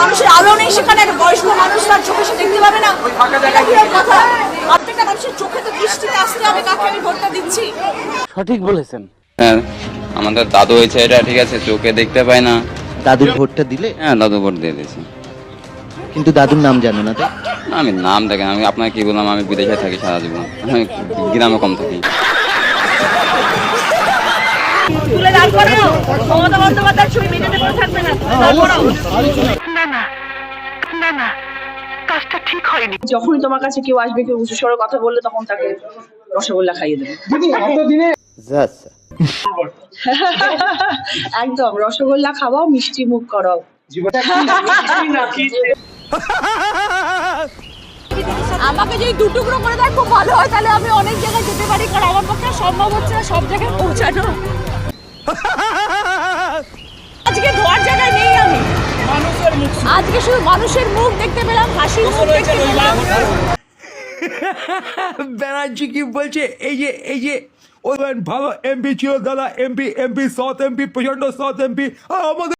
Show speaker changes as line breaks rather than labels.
মানুষের আলো নেই সেখানে একটা বয়স্ক মানুষ তার চোখে সে দেখতে পাবে না। কথা? প্রত্যেকটা মানুষের চোখে তো দৃষ্টিতে আসতে হবে কাকে আমি ভোটটা দিচ্ছি?
সঠিক বলেছেন।
হ্যাঁ আমাদের দাদু হয়েছে এটা ঠিক আছে চোখে দেখতে পায় না।
দাদুর ভোটটা দিলে?
হ্যাঁ দাদু ভোট দিয়ে দিয়েছি।
কিন্তু দাদুর নাম জানো না
না, আমি নাম দেখেন আমি আপনাকে কি বললাম আমি বিদেশে থাকি সারা জীবন। আমি গ্রামে কম থাকি।
তুলে দাঁড় করাও মমতা বন্দ্যোপাধ্যায়ের ছবি মেঝেতে পড়ে থাকবে না। তুলে দাঁড় করাও যখনই তোমার কাছে কেউ আসবে কেউ উঁচু স্বরে কথা বললে তখন তাকে রসগোল্লা খাইয়ে দেবে।
আচ্ছা।
একদম রসগোল্লা খাওয়াও মিষ্টি মুখ করাও। আমাকে যদি দু টুকরো করে দেয় খুব ভালো হয়। তাহলে আমি অনেক জায়গায় যেতে পারি কারণ আমার পক্ষে সম্ভব হচ্ছে না সব জায়গায় পৌঁছানো। আজকে ধোয়ার জায়গায় নেই আজকে শুধু মানুষের মুখ দেখতে পেলাম হাসি মুখ দেখতে পেলাম।
ব্যানার্জি কি বলছে? এই যে এই যে ওই ভালো এমপি ছিল দাদা এমপি এমপি সাউথ এমপি প্রচণ্ড সাউথ এমপি আমাদের